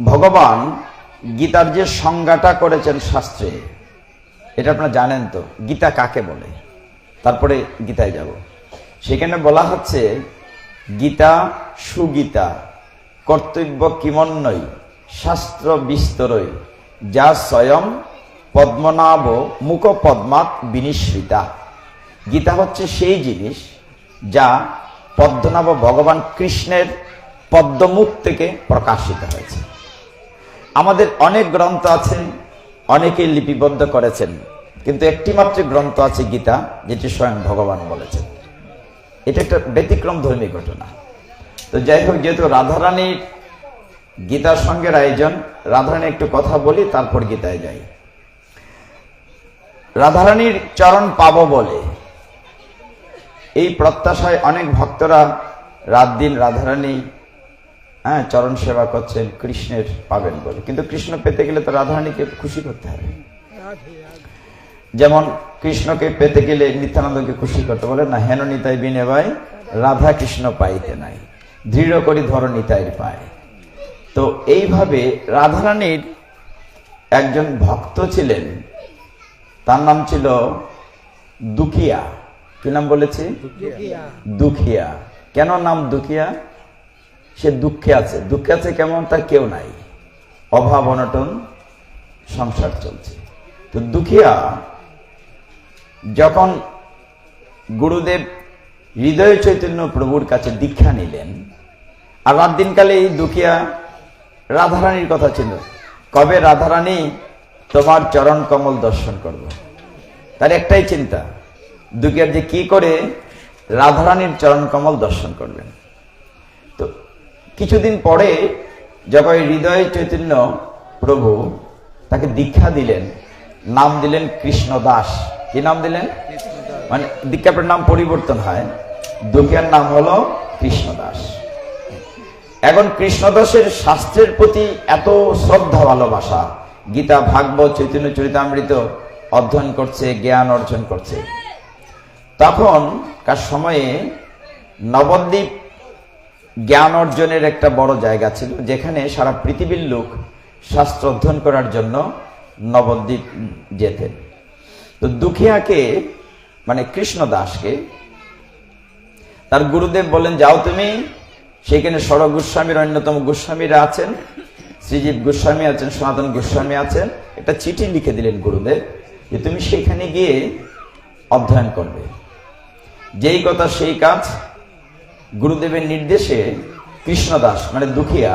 ভগবান গীতার যে সংজ্ঞাটা করেছেন শাস্ত্রে, এটা আপনারা জানেন তো, গীতা কাকে বলে? তারপরে গীতায় যাব। সেখানে বলা হচ্ছে, গীতা সুগীতা, কর্তব্য কিমন্বয় শাস্ত্র বিস্তরই যা স্বয়ং পদ্মনাভ মুখ পদ্মাত বিনিশ্রিতা গীতা হচ্ছে সেই জিনিস যা পদ্মনাভ ভগবান কৃষ্ণের পদ্মমুখ থেকে প্রকাশিত হয়েছে। আমাদের অনেক গ্রন্থ আছে অনেকে লিপিবদ্ধ করেছেন, কিন্তু একটি মাত্র গ্রন্থ আছে গীতা, যেটি স্বয়ং ভগবান বলেছেন। এটা একটা ব্যতিক্রম ধর্মী ঘটনা। তো যাই হোক, যেহেতু রাধারানীর গীতার সঙ্গের আয়োজন, রাধারানী একটু কথা বলি, তারপর গীতায় যাই। রাধারানীর চরণ পাব বলে এই প্রত্যাশায় অনেক ভক্তরা রাত দিন রাধারানী হ্যাঁ চরণ সেবা করছেন কৃষ্ণের পাবেন বলে। কিন্তু কৃষ্ণ পেতে গেলে তো রাধারানীকে খুশি করতে হবে। যেমন কৃষ্ণকে পেতে গেলে নিত্যানন্দকে খুশি করতে বলে না হেন নিতাই বিনে ভাই রাধা কৃষ্ণ পাইতে নাই। দৃঢ় করি ধর নিতাইর পায়। তো এইভাবে রাধারানীর একজন ভক্ত ছিলেন। তার নাম ছিল দুখিয়া। কি নাম বলেছি? দুখিয়া। কেন নাম দুখিয়া? সে দুঃখে আছে। দুঃখে আছে কেমন? তার কেউ নাই। অভাব, অনটন, সংসার চলছে। তো দুখিয়া যখন গুরুদেব হৃদয় চৈতন্য প্রভুর কাছে দীক্ষা নিলেন, আর রাত দিনকালে এই দুখিয়া রাধারানীর কথা ছিল, কবে রাধারানী তোমার চরণ কমল দর্শন করব? তার একটাই চিন্তা দুখিয়ার যে কি করে রাধারানীর চরণ কমল দর্শন করবেন। তো কিছুদিন পরে যখন হৃদয় চৈতন্য প্রভু তাকে দীক্ষা দিলেন, নাম দিলেন কৃষ্ণ দাস। কি নাম দিলেন? মানে দীক্ষাপের নাম পরিবর্তন হয়। দুঃখের নাম হলো কৃষ্ণ দাস। এখন কৃষ্ণদাসের শাস্ত্রের প্রতি এত শ্রদ্ধা, ভালোবাসা, গীতা, ভাগবত, চৈতন্য, চরিতামৃত অধ্যয়ন করছে, জ্ঞান অর্জন করছে। তখন কার সময়ে নবদ্বীপ জ্ঞান অর্জনের একটা বড় জায়গা ছিল, যেখানে সারা পৃথিবীর লোক শাস্ত্র অধ্যয়ন করার জন্য নবদ্বীপ যেতেন। তো দুখিয়াকে মানে কৃষ্ণ দাসকে তার গুরুদেব বলেন, যাও তুমি, সেখানে সড় গোস্বামীর, অন্যতম গোস্বামীরা আছেন, শ্রীজীব গোস্বামী আছেন, সনাতন গোস্বামী আছেন। একটা চিঠি লিখে দিলেন গুরুদেব, যে তুমি সেখানে গিয়ে অধ্যয়ন করবে। যেই কথা সেই কাজ গুরুদেবের নির্দেশে কৃষ্ণদাস মানে দুখিয়া